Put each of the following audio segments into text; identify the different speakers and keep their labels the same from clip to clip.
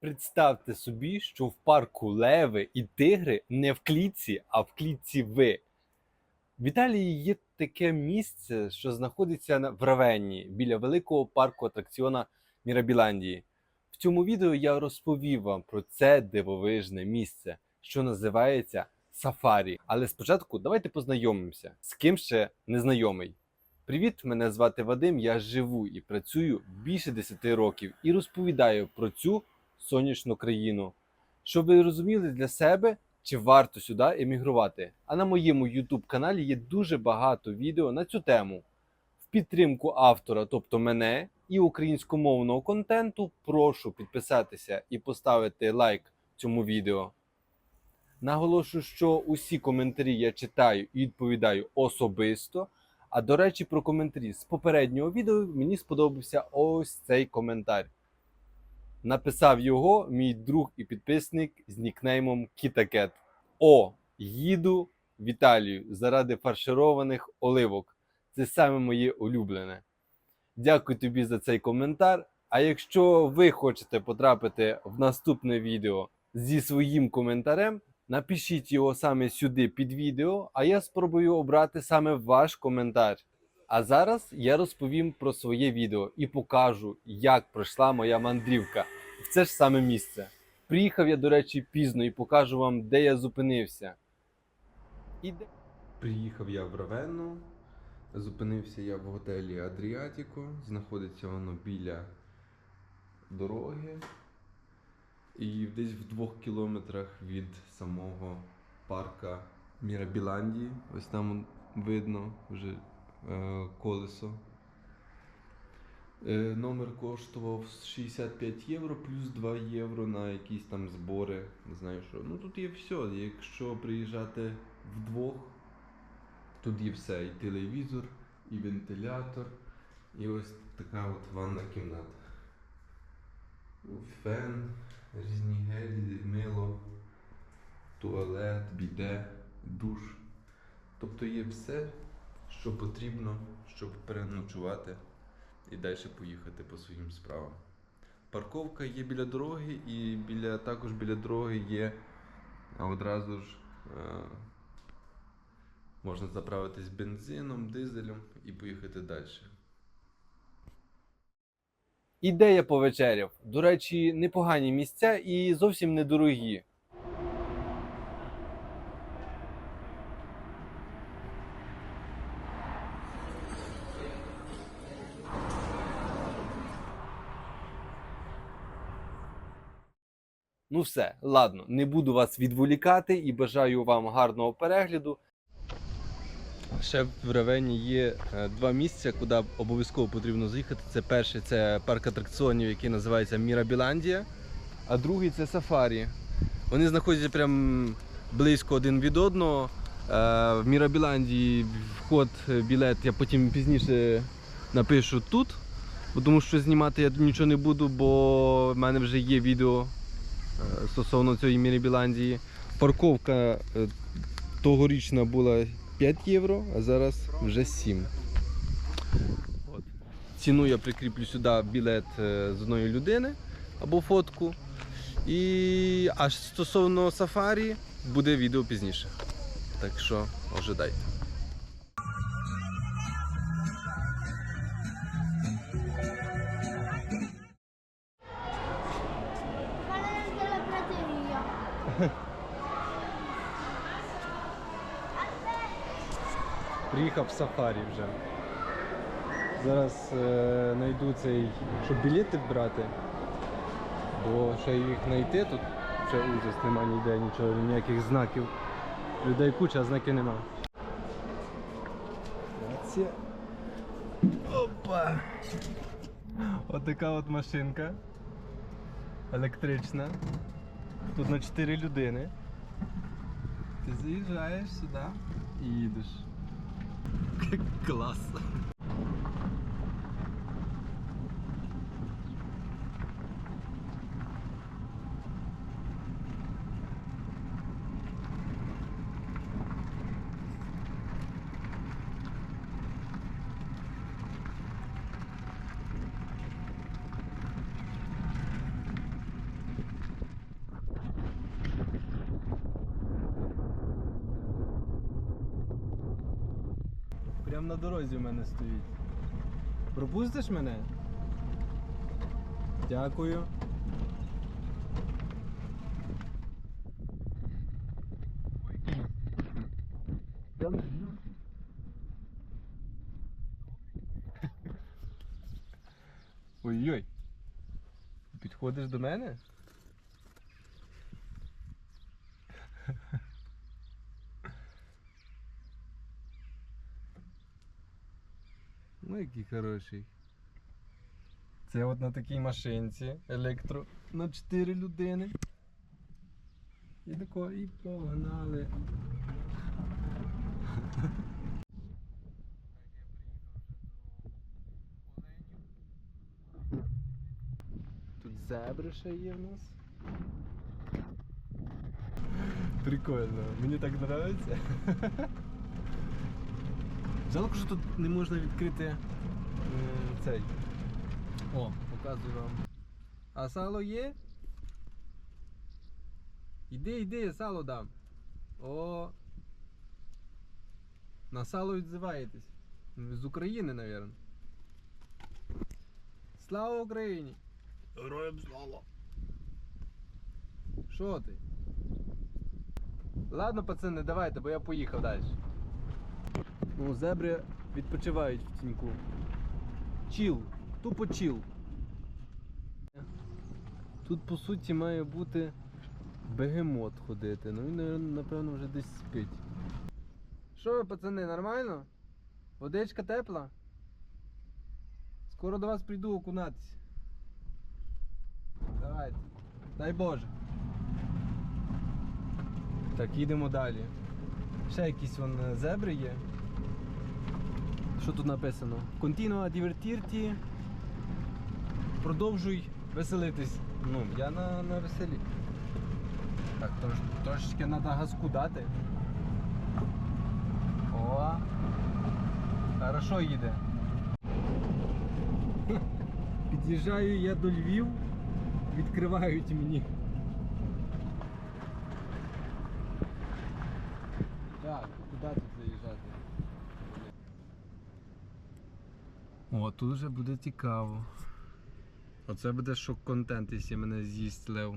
Speaker 1: Представте собі, що в парку леви і тигри не в клітці, а в клітці ви. В Італії є таке місце, що знаходиться в Равенні біля великого парку атракціона Мірабіландії. В цьому відео я розповів вам про це дивовижне місце, що називається Сафарі. Але спочатку давайте познайомимося, з ким ще не знайомий. Привіт, мене звати Вадим. Я живу і працюю більше 10 років і розповідаю про цю сонячну країну. Щоб ви розуміли для себе, чи варто сюди емігрувати. А на моєму YouTube каналі є дуже багато відео на цю тему. В підтримку автора, тобто мене, і українськомовного контенту, прошу підписатися і поставити лайк цьому відео. Наголошую, що усі коментарі я читаю і відповідаю особисто. А до речі, про коментарі з попереднього відео мені сподобався ось цей коментар. Написав його мій друг і підписник з нікнеймом Кітакет. О, їду в Італію заради фаршированих оливок. Це саме моє улюблене. Дякую тобі за цей коментар. А якщо ви хочете потрапити в наступне відео зі своїм коментарем, напишіть його саме сюди під відео, а я спробую обрати саме ваш коментар. А зараз я розповім про своє відео і покажу, як пройшла моя мандрівка в це ж саме місце. Приїхав я, до речі, пізно і покажу вам, де я зупинився. І де...
Speaker 2: Приїхав я в Равенну, зупинився я в готелі Адріатіко, знаходиться воно біля дороги. І десь в двох кілометрах від самого парка Мірабіландії. Ось там видно вже колесо. Е, номер коштував 65 євро плюс 2 євро на якісь там збори. Не знаю що. Ну тут є все. Якщо приїжджати вдвох, тут є все. І телевізор, і вентилятор, і ось така от ванна кімната. Фен, різні гелі, мило, туалет, біде, душ. Тобто є все, що потрібно, щоб переночувати і далі поїхати по своїм справам. Парковка є біля дороги, і біля, також біля дороги є одразу ж е, можна заправитись бензином, дизелем і поїхати далі.
Speaker 1: І де повечеряв? До речі, непогані місця і зовсім недорогі. Ну все, ладно, не буду вас відволікати і бажаю вам гарного перегляду. Ще в Равені є е, два місця, куди обов'язково потрібно заїхати. Це перше це парк атракціонів, який називається Мірабіландія, а другий це Сафарі. Вони знаходяться прям близько один від одного. Е, В Мірабіландії вход, е, білет я потім пізніше напишу тут, тому що знімати я нічого не буду, бо в мене вже є відео стосовно цієї Мірабіландії. Парковка е, тогорічна була 5 євро, а зараз вже 7. От. Ціну я прикріплю сюди білет е, з одної людини або фотку. І аж стосовно сафарі буде відео пізніше. Так що ожидайте. Приїхав в сафарі вже. Зараз е, знайду цей, щоб білети брати. Бо ще їх знайти тут вже ужас, нема ніде нічого, ніяких знаків. Людей куча, а знаків нема. Опа! Отака от машинка. Електрична. Тут на 4 людини. Ти заїжджаєш сюди і їдеш. 给饿死。Прямо на дорозі в мене стоїть. Пропустиш мене? Дякую. Ой-ой. Підходиш до мене? Ну, який хороший. Це от на такій машинці електро на 4 людини. І тако, і погнали. Тут зебри ще є в нас. Прикольно, мені так подобається. Жалко, що тут не можна відкрити е, цей. О, показую вам. А сало є? Іди, іди, сало дам. О. На сало відзиваєтесь. З України, мабуть. Слава Україні! Героям слава! Що ти? Ладно, пацани, давайте, бо я поїхав далі. Ну, зебри відпочивають в тіньку. Чіл, тупо чіл. Тут по суті має бути бегемот ходити. Ну він, напевно, вже десь спить. Що ви, пацани, нормально? Водичка тепла? Скоро до вас прийду окунатися. Давайте. Дай Боже. Так, їдемо далі. Ще якісь вон зебри є. Що тут написано? Continua divertirti. Продовжуй веселитись. Ну, я на, на веселі. Так, трош, трошечки треба газку дати. О! Хорошо їде. Під'їжджаю я до Львів, відкривають мені. Так, куди тут заїжджати? О, тут вже буде цікаво. Оце буде шок-контент, якщо мене з'їсть лев.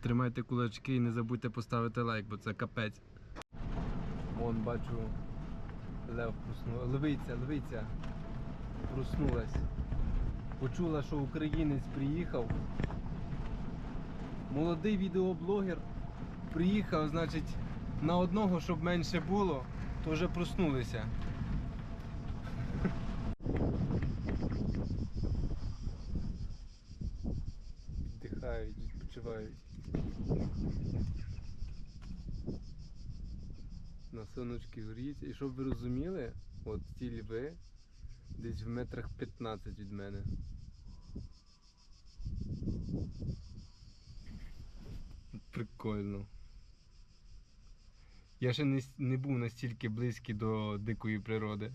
Speaker 1: Тримайте кулачки і не забудьте поставити лайк, бо це капець. Вон бачу. Лев проснула. Левиця, левиця. Проснулась. Почула, що українець приїхав. Молодий відеоблогер приїхав, значить, на одного, щоб менше було, то вже проснулися. Віддихають, відпочивають. На сонечки. І щоб ви розуміли, от ті льви десь в метрах 15 від мене. Прикольно. Я ще не, не був настільки близький до дикої природи.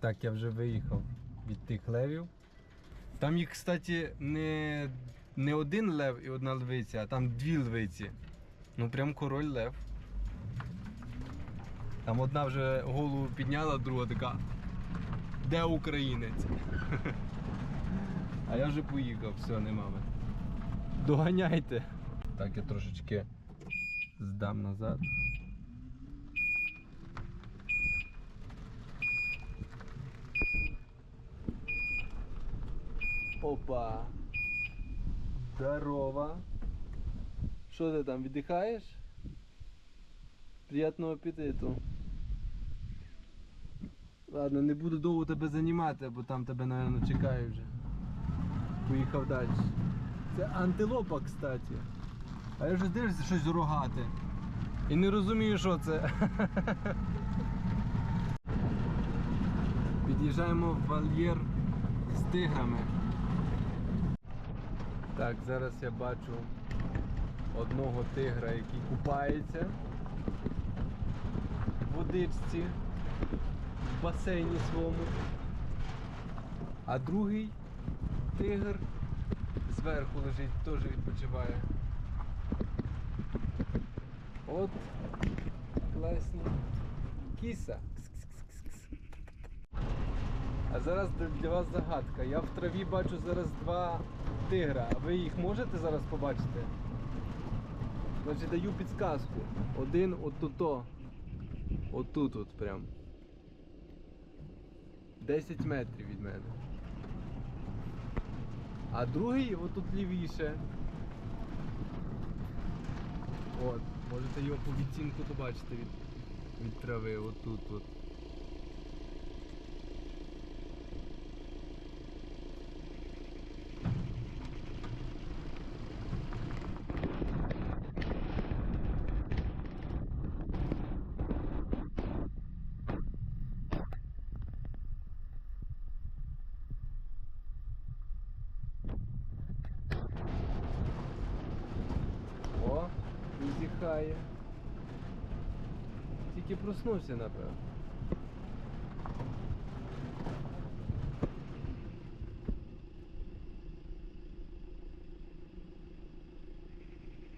Speaker 1: Так, я вже виїхав від тих левів. Там їх, кстати, не, не один лев і одна львиця, а там дві львиці. Ну прям король лев. Там одна вже голову підняла, друга така. Де українець? А я вже поїхав, все, нема мене. Доганяйте. Так, я трошечки здам назад. Опа. Здорово. Що ти там віддихаєш? Приятного апетиту. Ладно, не буду довго тебе займати, бо там тебе, напевно, чекаю вже. Поїхав далі. Це антилопа, кстати. А я вже дивлюся щось рогате. І не розумію, що це. Під'їжджаємо в вольєр з тиграми. Так, зараз я бачу одного тигра, який купається в водичці в басейні своєму. А другий тигр зверху лежить, теж відпочиває. От класні. Кіса. А зараз для вас загадка. Я в траві бачу зараз два тигра. А ви їх можете зараз побачити? Значить, даю підсказку. Один отуто. Отут от прям. 10 метрів від мене. А другий отут лівіше. От, можете його по відтінку побачити від, від трави, отут от. О, і. Тільки проснувся, напевно.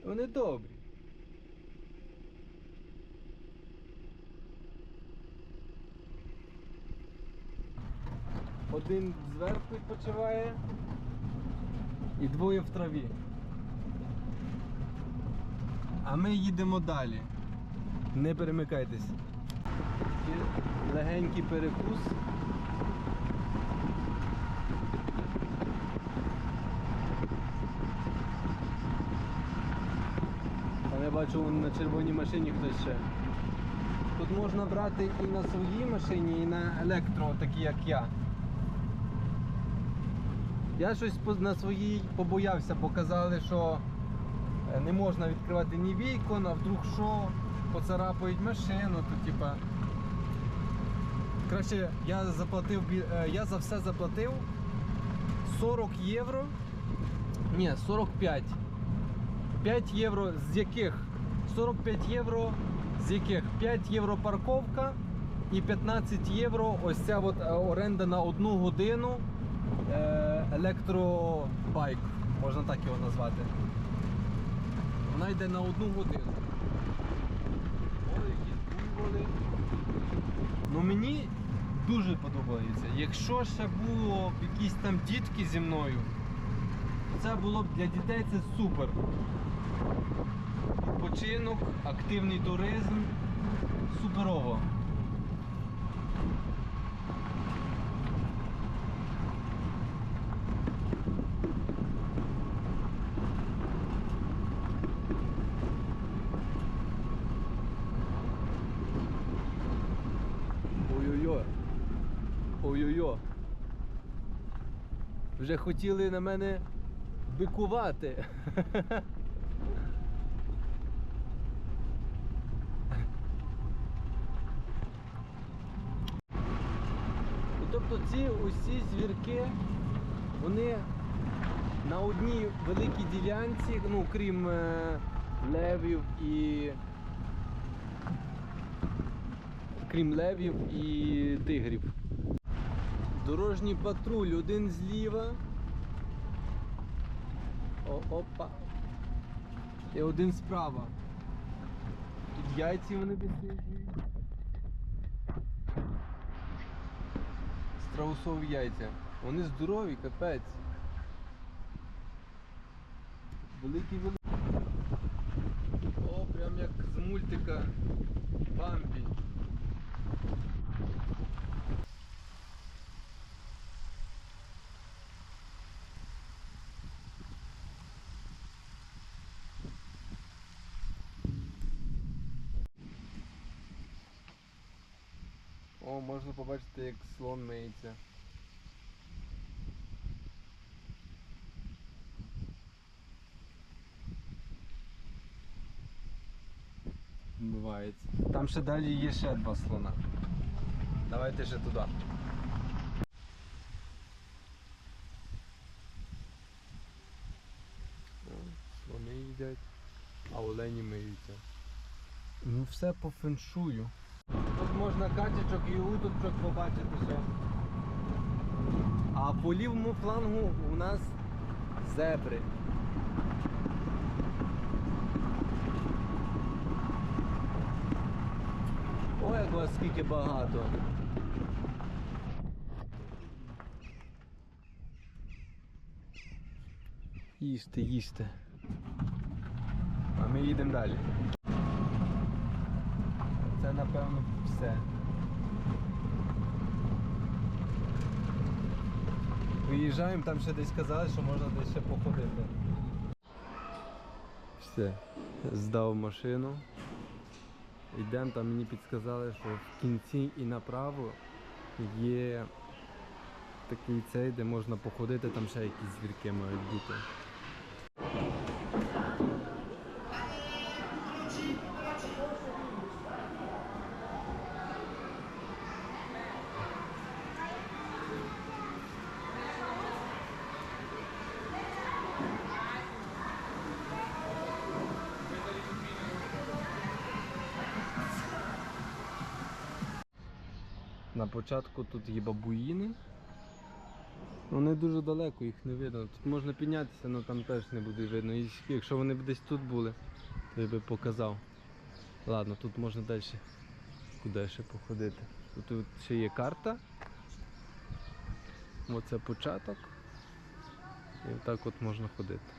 Speaker 1: Вони добрі. Один зверху відпочиває і двоє в траві. А ми їдемо далі. Не перемикайтесь. Легенький перекус. Там я бачу на червоній машині хтось ще. Тут можна брати і на своїй машині, і на електро, такі як я. Я щось на своїй побоявся, бо казали, що не можна відкривати ні вікон, а вдруг що, поцарапають машину, то типа. Краще я заплатив, е, я за все заплатив 40 євро. Ні, 45. 5 євро, з яких 45 євро, з яких 5 євро парковка і 15 євро ось ця от е, оренда на одну годину е, електробайк, можна так його назвати. Вона йде на одну годину. Ну мені дуже подобається. Якщо ще було якісь там дітки зі мною, це було б для дітей це супер. Відпочинок, активний туризм. Суперово. Вже хотіли на мене бикувати. Тобто ці усі звірки, вони на одній великій ділянці, ну крім е, левів і крім левів і тигрів. Дорожній патруль, один зліва. О, опа. І один справа. Тут яйці вони висиджують. Страусові яйця. Вони здорові, капець. Великі великі. О, прям як з мультика Бамбі. О, можна побачити, як слон миється. Вмивається. Там ще далі є ще два слона. Давайте ще туди. Слони їдять, а олені миються. Ну все по феншую. Тут можна качечок і уточок побачити все. А по лівому флангу у нас зебри. Ой, як вас скільки багато. Їсти, їсти. А ми їдемо далі. Напевно все. Виїжджаємо, там ще десь казали, що можна десь ще походити. Все, здав машину. Йдемо, там мені підказали, що в кінці і направо є такий цей, де можна походити, там ще якісь звірки мають бути. На початку тут є бабуїни. Вони дуже далеко, їх не видно. Тут можна піднятися, але там теж не буде видно. І якщо вони б десь тут були, то я би показав. Ладно, тут можна далі куди ще походити. Тут, ще є карта. Оце початок. І отак от можна ходити.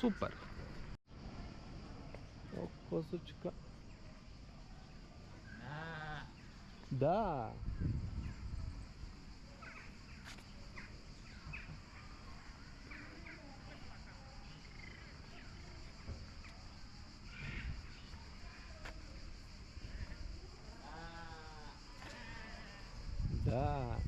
Speaker 1: Супер! О, козочка. Да. Да.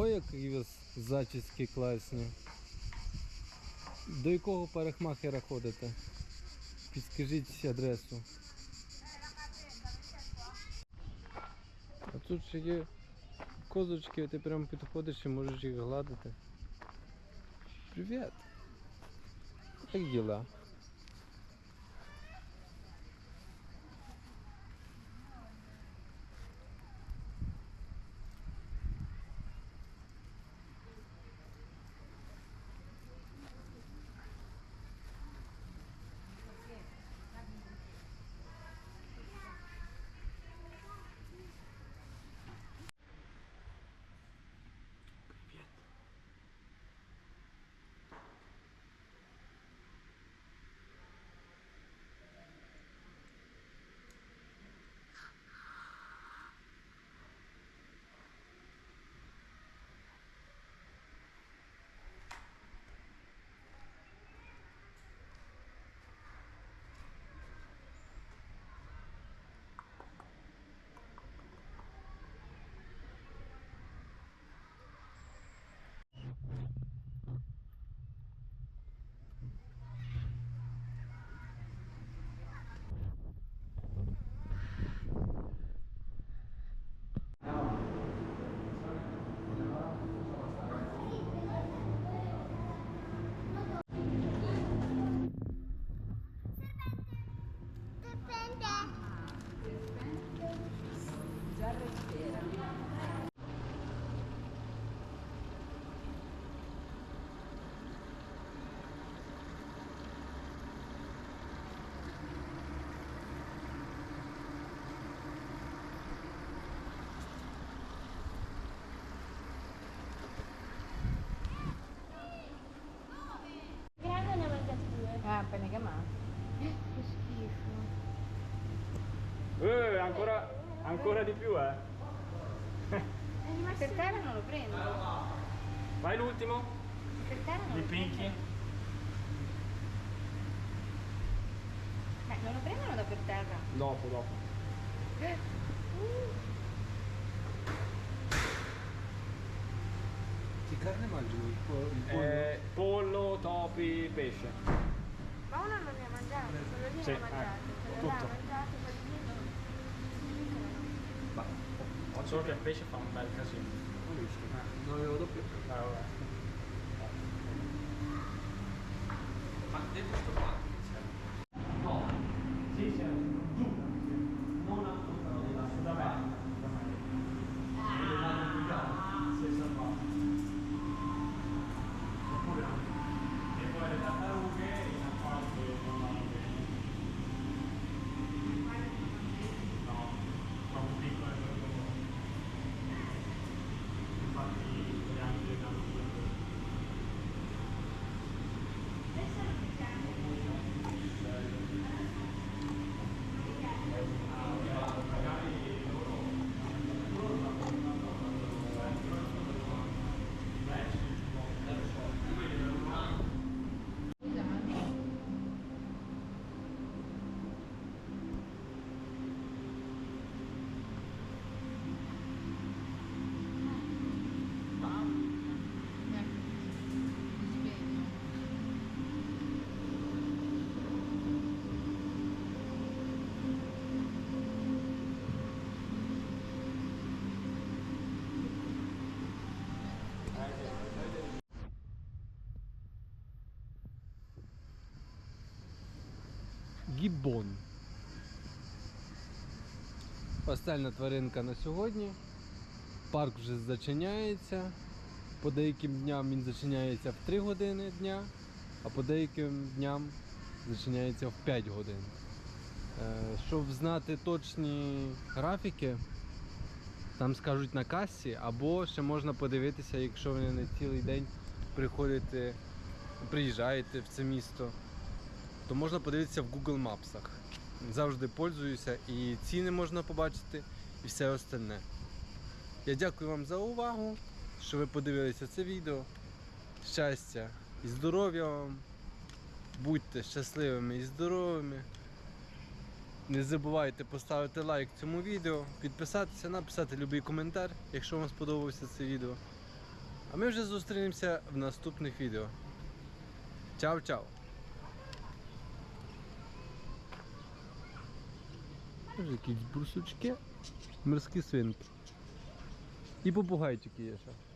Speaker 1: Ой, які у вас зачіски класні. До якого парикмахера ходите? Підскажіть адресу. А тут ще є козочки, ти прямо підходиш і можеш їх гладити. Привіт! Як діла?
Speaker 3: Appena chiamato.
Speaker 4: Che schifo.
Speaker 5: Eh, ancora, ancora di più, eh.
Speaker 3: Per terra non lo prendo.
Speaker 5: Vai l'ultimo,
Speaker 4: per terra non
Speaker 5: di
Speaker 4: lo
Speaker 5: Pinky.
Speaker 3: Beh, non lo prendono da per terra.
Speaker 5: Dopo, dopo.
Speaker 1: Che carne mangi? Il pollo?
Speaker 5: Eh, pollo, topi, pesce.
Speaker 4: Ma uno non ne ha mangiato, quello lì
Speaker 5: Sì,
Speaker 4: non ha mangiato.
Speaker 5: ecco,
Speaker 4: ha
Speaker 5: tutto.
Speaker 4: mangiato, quello lì non.
Speaker 5: Solo che il pesce fa un bel casino. Non riesco.
Speaker 1: Non avevo doppio.
Speaker 5: Eh, vabbè.
Speaker 1: Ma dentro sto qua Гібон. Остальна тваринка на сьогодні. Парк вже зачиняється. По деяким дням він зачиняється в 3 години дня, а по деяким дням зачиняється в 5 годин. Е, Щоб знати точні графіки, там скажуть на касі, або ще можна подивитися, якщо ви не цілий день приходите, приїжджаєте в це місто, то можна подивитися в Google Maps. Завжди пользуюся і ціни можна побачити, і все остальне. Я дякую вам за увагу, що ви подивилися це відео. Щастя і здоров'я вам. Будьте щасливими і здоровими. Не забувайте поставити лайк цьому відео, підписатися, написати будь-який коментар, якщо вам сподобалося це відео. А ми вже зустрінемося в наступних відео. Чао-чао! Ось якісь бурсучки, морські свинки. І попугайчики є ще.